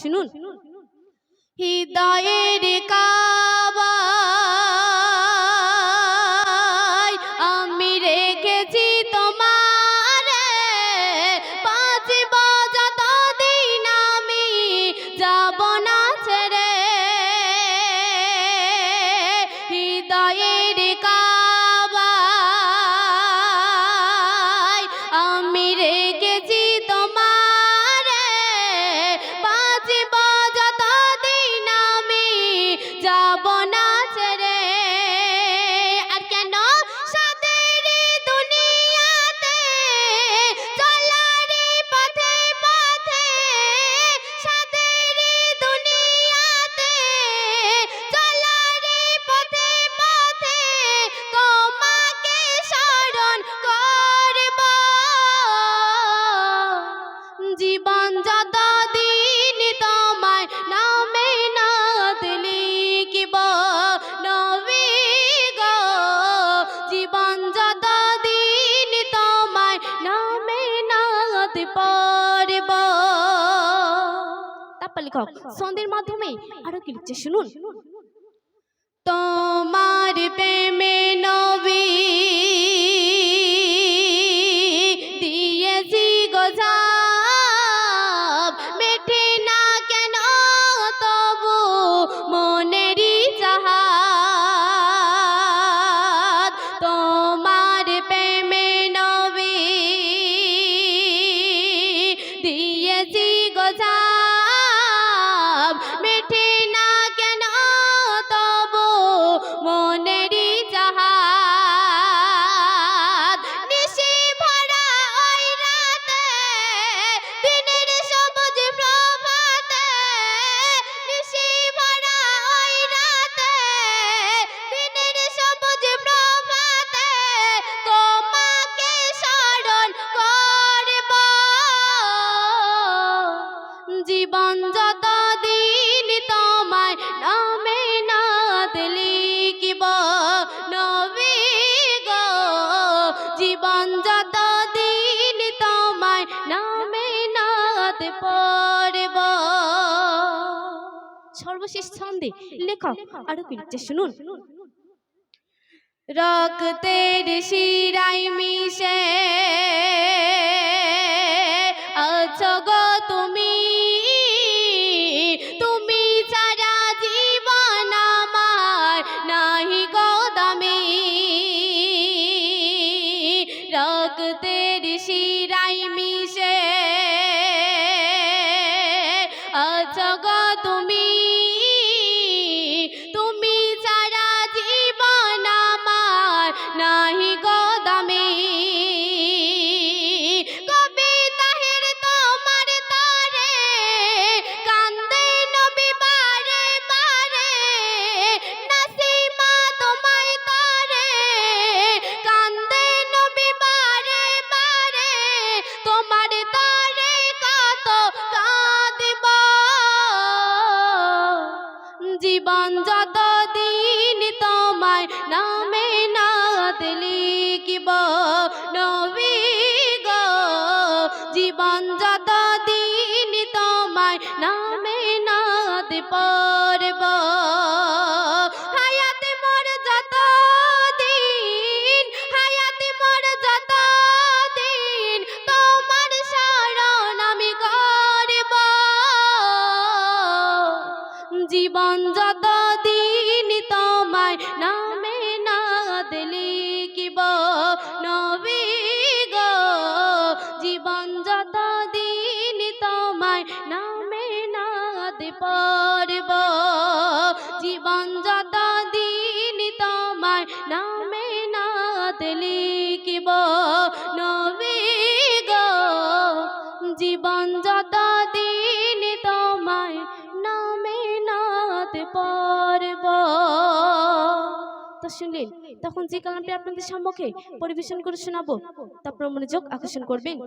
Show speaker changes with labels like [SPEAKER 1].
[SPEAKER 1] শুনুন। হৃদয়ের কা লেখক। সন্দের মাধ্যমে আরও কি লিখছে শুনুন। তোমার প্রেমে নবী দিয়েছি গোজাব। মেটে না কেন? তবু মনেরই তোমার সব সর্বশেষ ছন্দে লেখক আরও কীর্তি শুনুন। রক্তের শিরাই মিশে আছো গো তুমি রক্তের শিরাই মিশে জীবন যত দিন তোমার নামে নাত লিখিব। নবী গো, জীবন যত দিন তোমার নামে নাত পড় কথা শুনলেন তখন যে কালামটি আপনাদের সম্মুখে পরিবেশন করে শোনাবো তারপর মনোযোগ আকর্ষণ করবেন।